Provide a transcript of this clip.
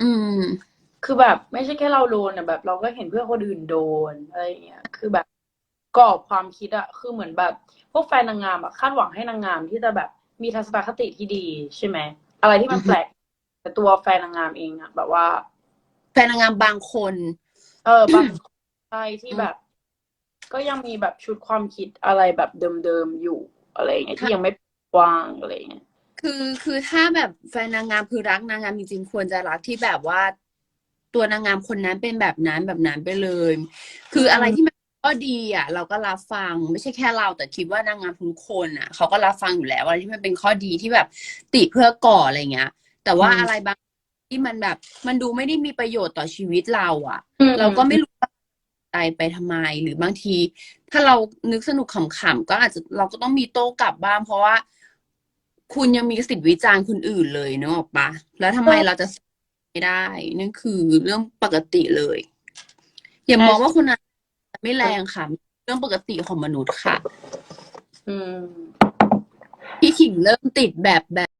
อืม คือแบบไม่ใช่แค่เราโดนอะแบบ เราก็เห็นเพื่อนคนอื่นโดนอะไรอย่างเงี้ยคือแบบกรอบความคิดอะคือเหมือนแบบ พวกแฟนนางงามอะคาดหวังให้นางงามที่จะแบบมีทัศนคติที่ดีใช่ไหมอะไรที่มันอือฮึแปลกแต่ตัวแฟนนางงามเองอะแบบว่า แฟนนางงามบางคน เออบางใช่ที่แบบ ก็ยังมีแบบชุดความคิดอะไรแบบเดิมๆอยู่อะไรอย่างเงี้ยที่ยังไม่กว้างอะไรอย่างเงี้ย คือคือถ้าแบบแฟนนางงามคือรักนางงามจริงๆควรจะรักที่แบบว่า ตัวนางงามคนนั้นเป็นแบบนั้นแบบนั้นไปเลย คืออะไรที่มันก็ดีอะ เราก็รับฟังไม่ใช่แค่เรา แต่คิดว่านางงามทุกคนอะเขาก็รับฟังอยู่แล้วอะไรที่มันเป็นข้อดีที่แบบติเพื่อก่ออะไรเงี้ย แต่ว่าอืมอะไรบางที่มันแบบ มันดูไม่ได้มีประโยชน์ต่อชีวิตเรา อะอืมเราก็ไม่รู้ว่าใจไปทำไมหรือบางที ถ้าเรานึกสนุกขำๆก็อาจจะเราก็ต้องมีโต้กลับบ้างเพราะว่า คุณยังมีสิทธิ์วิจารณ์คนอื่นเลยเนกอะปะแล้วทำไมเราจะไม่ได้นั่นคือเรื่องปกติเลย อย่ามองว่าคนนั้นไม่แรงค่ะ เรื่องปกติของมนุษย์ค่ะ อืม พี่ขิงเริ่มติดแบบแบบ